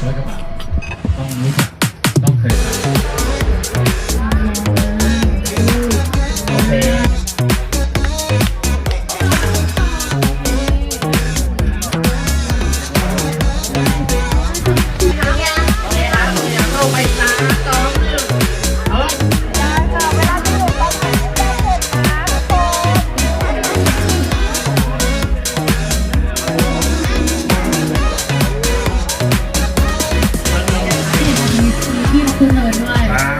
ขัต้องรู้จักต้องเคยโอเคไป ขึ้นเนินด้วย ใช่